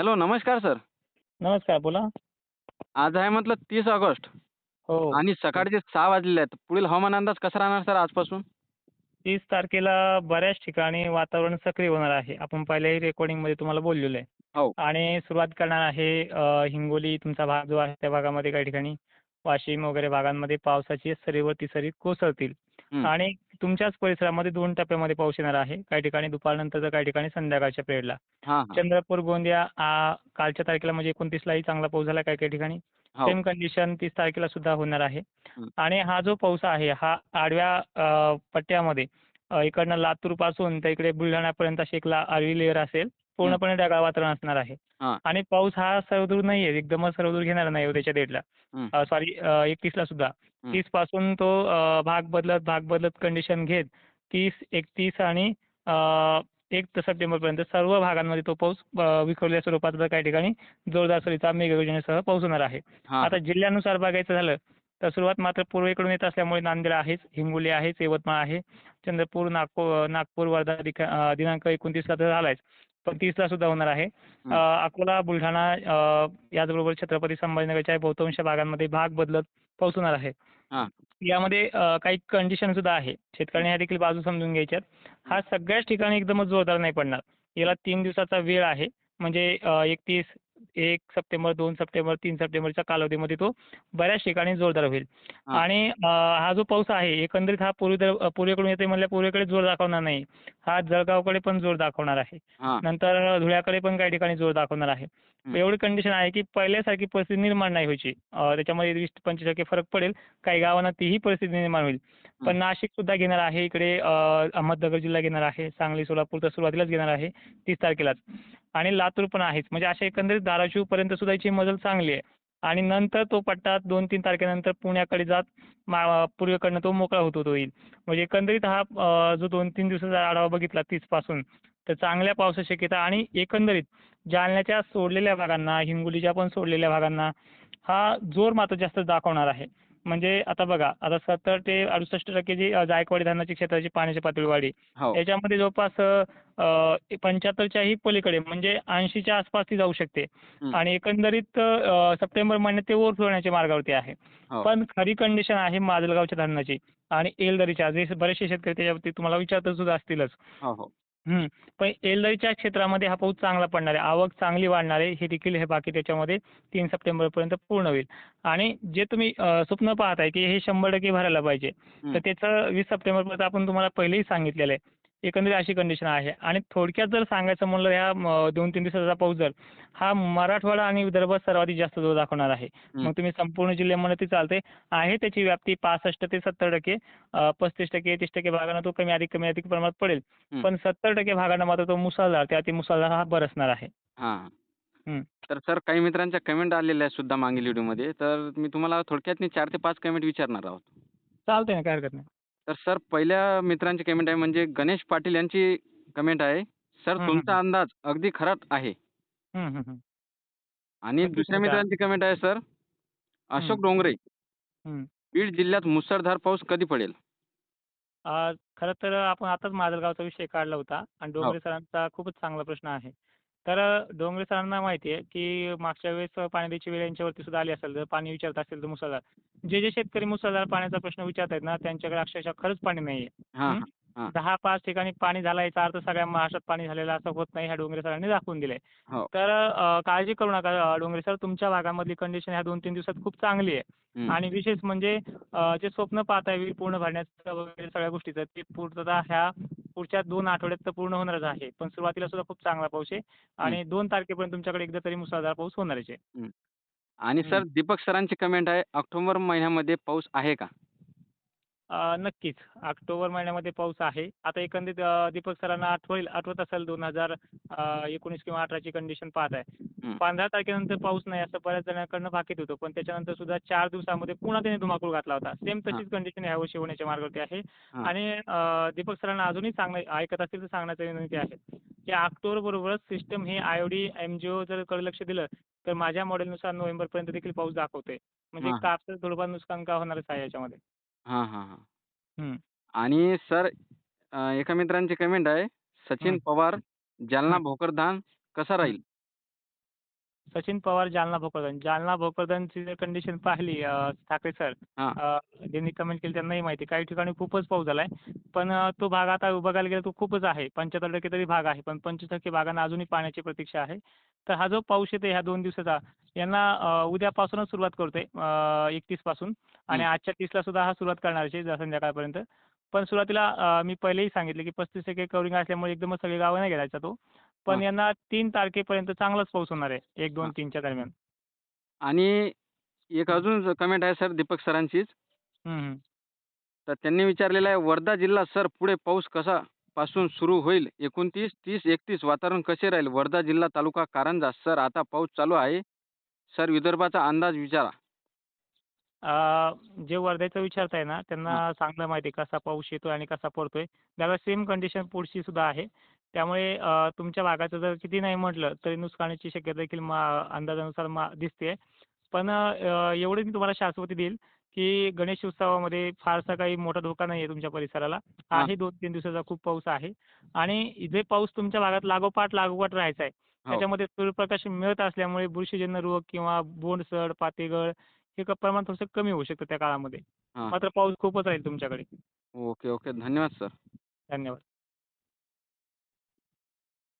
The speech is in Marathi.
हॅलो नमस्कार सर. नमस्कार बोला. आज आहे म्हटलं तीस ऑगस्ट. हो. आणि सकाळचे सहा वाजलेले आहेत. पुढील हवामान अंदाज कसा राहणार सर आजपासून? तीस तारखेला बऱ्याच ठिकाणी वातावरण सक्रिय होणार आहे. आपण पहिल्याही रेकॉर्डिंगमध्ये तुम्हाला बोललेलो आहे. हो. आणि सुरुवात करणार आहे अ, हिंगोली तुमचा भाग जो आहे त्या भागामध्ये काही ठिकाणी वाशिम वगैरे भागांमध्ये पावसाची सरीवरती सरी कोसळतील. हं. आणि तुमच्याच परिसरामध्ये दोन टप्प्यामध्ये पाऊस येणार आहे. काही ठिकाणी दुपारनंतर तर काही ठिकाणी संध्याकाळच्या पिरियडला हां हां. चंद्रपूर गोंदिया आ, कालच्या तारखेला म्हणजे एकोणतीसलाही चांगला पाऊस झाला काही काही ठिकाणी. हो. सेम कंडिशन तीस तारखेला सुद्धा होणार आहे. हं. आणि हा जो पाऊस आहे हा आडव्या अ, पट्ट्यामध्ये अ, इकडनं लातूरपासून तर इकडे बुलढाण्यापर्यंत अशी एक ला आडवी लेअर असेल. पूर्णपणे ढगाळ वातावरण असणार आहे. आणि पाऊस हा सर्वदूर नाही आहे एकदमच सर्वदूर घेणार नाही उद्याच्या डेटला. सॉरी एकतीसला सुद्धा. तीसपासून तो भाग बदलत भाग बदलत कंडिशन घेत तीस एकतीस आणि एक सप्टेंबरपर्यंत सर्व भागांमध्ये तो पाऊस विखुरलेल्या स्वरूपात काही ठिकाणी जोरदार सरीचा मेघगर्जनेसह पाऊस होणार आहे. आता जिल्ह्यानुसार बघायचं झालं तर सुरुवात मात्र पूर्वेकडून येत असल्यामुळे नांदेड आहेच हिंगोली आहेच यवतमाळ आहे. चंद्रपूर नागपूर नागपूर वर्धा दिनांक एकोणतीसला तर झालायच पण तीसला सुद्धा होणार आहे. अकोला बुलढाणा याचबरोबर छत्रपती संभाजीनगरच्या बहुतांश भागांमध्ये भाग बदलत पाऊस होणार आहे. यामध्ये काही कंडिशन सुद्धा आहे. शेतकऱ्यांनी ह्या देखील बाजू समजून घ्यायच्यात. हा सगळ्याच ठिकाणी एकदमच जोरदार नाही पडणार. याला तीन दिवसाचा वेळ आहे. म्हणजे एकतीस एक सप्टेंबर दोन सप्टेंबर तीन सप्टेंबरच्या कालावधीमध्ये तो बऱ्याच ठिकाणी जोरदार होईल. आणि हा जो पाऊस आहे एकंदरीत हा पूर्वे पूर्वेकडून येते म्हणल्या पूर्वेकडे जोर दाखवणार नाही हा जळगावकडे पण जोर दाखवणार आहे नंतर धुळ्याकडे पण काही ठिकाणी जोर दाखवणार आहे. एवढी कंडिशन आहे की पहिल्यासारखी परिस्थिती निर्माण नाही व्हायची. त्याच्यामध्ये वीस पंचवीस टक्के फरक पडेल. काही गावांना तीही परिस्थिती निर्माण होईल. पण नाशिक सुद्धा घेणार आहे. इकडे अहमदनगर जिल्हा घेणार आहे. सांगली सोलापूर तर सुरुवातीलाच घेणार आहे. तीस तारखेलाच. आणि लातूर पण आहेच. म्हणजे अशा एकंदरीत धाराशिवपर्यंत सुद्धा याची मजल चांगली आहे. आणि नंतर तो पट्टा दोन तीन तारखेनंतर पुण्याकडे जात पूर्वेकडनं तो मोकळा होतो तो येईल. म्हणजे एकंदरीत हा जो दोन तीन दिवसाचा आढावा बघितला तीसपासून तर चांगल्या पावसाची शक्यता आणि एकंदरीत जालन्याच्या सोडलेल्या भागांना हिंगोलीच्या पण सोडलेल्या भागांना हा जोर मात्र जास्त दाखवणार आहे. म्हणजे आता बघा आता सत्तर ते अडुसष्ट टक्के जी जायकवाडी धरणाची क्षेत्राची पाण्याची पातळी वाढी हो. याच्यामध्ये जवळपास अ, पंच्याहत्तरच्याही पलीकडे म्हणजे ऐंशीच्या आसपास ती जाऊ शकते. आणि एकंदरीत अ, सप्टेंबर महिन्यात ते ओव्हरफ्लो होण्याच्या मार्गावरती आहे. हो. पण खरी कंडिशन आहे माजलगावच्या धरणाची आणि एलदरीच्या जे बरेचसे शेतकरी त्याच्यावरती तुम्हाला विचारत सुद्धा असतीलच हं. पण एलदरीच्या क्षेत्रामध्ये हा पाऊस चांगला पडणार आहे. आवक चांगली वाढणार आहे. हे देखील हे बाकी त्याच्यामध्ये तीन सप्टेंबरपर्यंत पूर्ण होईल. आणि जे तुम्ही स्वप्न पाहताय की हे शंभर टक्के भरायला पाहिजे. तर त्याचं वीस सप्टेंबरपर्यंत आपण तुम्हाला पहिलेही सांगितलेलं आहे. एकंदरीत अशी कंडिशन आहे. आणि थोडक्यात जर सांगायचं म्हणलं ह्या दोन तीन दिवसाचा पाऊस जर हा मराठवाडा आणि विदर्भात सर्वाधिक जास्त जोर दाखवणार आहे. मग तुम्ही संपूर्ण जिल्ह्यामध्ये ती चालते आहे त्याची व्याप्ती पासष्ट ते सत्तर टक्के. पस्तीस टक्के तीस टक्के भागांना तो कमी अधिक कमी अधिक प्रमाणात पडेल. पण सत्तर टक्के भागांना मात्र तो मुसळधार ते अति मुसळधार हा बरसणार आहे. तर सर काही मित्रांच्या कमेंट आलेल्या आहेत सुद्धा मागील व्हिडिओमध्ये तर मी तुम्हाला थोडक्यात चार ते पाच कमेंट विचारणार आहोत. चालतंय ना काय हरकत नाही. तर सर पहिल्या मित्रांची कमेंट आहे म्हणजे गणेश पाटील यांची कमेंट आहे सर हं, हं, तुमचा हं. अंदाज अगदी खराच आहे हं, हं, हं. आणि दुसऱ्या मित्रांची कमेंट आहे सर अशोक डोंगरे हं. बीड जिल्ह्यात मुसळधार पाऊस कधी पडेल आ, खरं तर आपण आताच माजलगावचा विषय काढला होता आणि डोंगरे सरांचा खूपच चांगला प्रश्न आहे तर डोंगरे सरांना माहिती आहे की मागच्या वेळेस पाणी द्यायची वेळ यांच्यावरती सुद्धा आली असेल जर पाणी विचारत असेल तर मुसळधार. जे जे शेतकरी मुसळधार पाण्याचा प्रश्न विचारतायत ना त्यांच्याकडे अक्षरशः खरंच पाणी नाही आहे दहा पाच ठिकाणी पाणी झाला याचा अर्थ सगळ्या महाराष्ट्रात पाणी झालेलं असं होत नाही ह्या डोंगरे सरांनी दाखवून दिलंय. हो. तर अ, काळजी करू नका डोंगरे सर तुमच्या भागामधली कंडिशन ह्या दोन तीन दिवसात खूप चांगली आहे. आणि विशेष म्हणजे अ, जे स्वप्न पाहताय वीज पूर्ण भरण्याचं वगैरे सगळ्या गोष्टीचं ते पूर्तता ह्या पुढच्या दोन आठवड्यात तर पूर्ण होणारच आहे. पण सुरुवातीला सुद्धा खूप चांगला पाऊस आहे. आणि दोन तारखेपर्यंत तुमच्याकडे एकदा तरी मुसळधार पाऊस होणारच आहे. आणि सर. दीपक सरांची कमेंट आहे ऑक्टोबर महिन्यामध्ये पाऊस आहे का? नक्कीच. ऑक्टोबर महिन्यामध्ये पाऊस आहे. आता एकंदरीत दीपक सरांना आठवेल आठवत असेल दोन हजार एकोणीस किंवा अठराची कंडिशन पाहत आहे. पंधरा तारखेनंतर पाऊस नाही असं बऱ्याच जणांकडनं भाकीत होतं. पण त्याच्यानंतर सुद्धा चार दिवसामध्ये पुन्हा त्याने धुमाकूळ घातला होता. सेम तशीच कंडिशन यावर्षी होण्याच्या मार्गावरती आहे. आणि दीपक सरांना अजूनही सांगणं ऐकत असतील तर सांगण्याची विनंती आहे की ऑक्टोबर बरोबरच सिस्टम हे I O D M G O जर कडे लक्ष दिलं तर माझ्या मॉडेलनुसार नोव्हेंबरपर्यंत देखील पाऊस दाखवतोय. म्हणजे. कापसाचं थोडंफार नुकसान का होणारच आहे याच्यामध्ये? हां हां हां हं. आणि सर अ, एका मित्रांची कमेंट आहे सचिन हं. पवार जालना हं. भोकरधान कसा राहील सचिन पवार जालना भोकरदन जालना भोकरदनची जर कंडिशन पाहिली अं, ठाकरे सर हां. अं, ज्यांनी कमेंट केली त्यांनाही माहिती काही ठिकाणी खूपच पाऊस झालाय पण अं, तो भाग आता बघायला गेला तो खूपच आहे पंच्याहत्तर टक्के तरी भाग आहे पण पंचवीस टक्के भागांना अजूनही पाण्याची प्रतीक्षा आहे तर हा जो पाऊस येतो ह्या दोन दिवसाचा यांना उद्यापासूनच सुरुवात करतोय एकतीसपासून. आणि. आजच्या तीसला सुद्धा हा सुरुवात करणार आहे संध्याकाळपर्यंत. पण सुरुवातीला मी पहिलेही सांगितले की पस्तीस टक्के कव्हरिंग असल्यामुळे एकदमच सगळी गावं नाही घ्यायचा तो. पण. यांना तीन तारखेपर्यंत चांगलाच पाऊस होणार आहे एक दोन. तीनच्या दरम्यान. आणि एक अजून कमेंट आहे सर दीपक सरांचीच. तर त्यांनी विचारलेलं आहे वर्धा जिल्हा सर पुढे पाऊस कसा पासून सुरू होईल? एकोणतीस तीस एकतीस वातावरण कसे राहील? वर्धा जिल्हा तालुका कारंजा. सर आता पाऊस चालू आहे. सर विदर्भाचा अंदाज विचारा. अं, जे वर्ध्याचं विचारताय ना त्यांना चांगलं माहिती आहे कसा पाऊस येतोय आणि कसा पडतोय. त्याला सेम कंडिशन पुढची सुद्धा आहे. त्यामुळे अं, तुमच्या भागाचं जर किती नाही म्हटलं तरी नुकसानीची शक्यता देखील मा अंदाजानुसार मा दिसते पण अं, एवढी मी तुम्हाला शाश्वती देईल की गणेश उत्सवामध्ये फारसा काही मोठा धोका नाही आहे तुमच्या परिसराला. हां. आहे दोन तीन दिवसाचा खूप पाऊस आहे. आणि जे पाऊस तुमच्या भागात लागोपाठ लागोपाठ राहायचा आहे त्याच्यामध्ये सूर्यप्रकाश मिळत असल्यामुळे बुरशीजन्य रोग किंवा बोंडसड पातेगळ हे प्रमाण थोडंसं कमी होऊ शकतं त्या काळामध्ये. हां. मात्र पाऊस खूपच राहील तुमच्याकडे. Okay okay. धन्यवाद सर. धन्यवाद.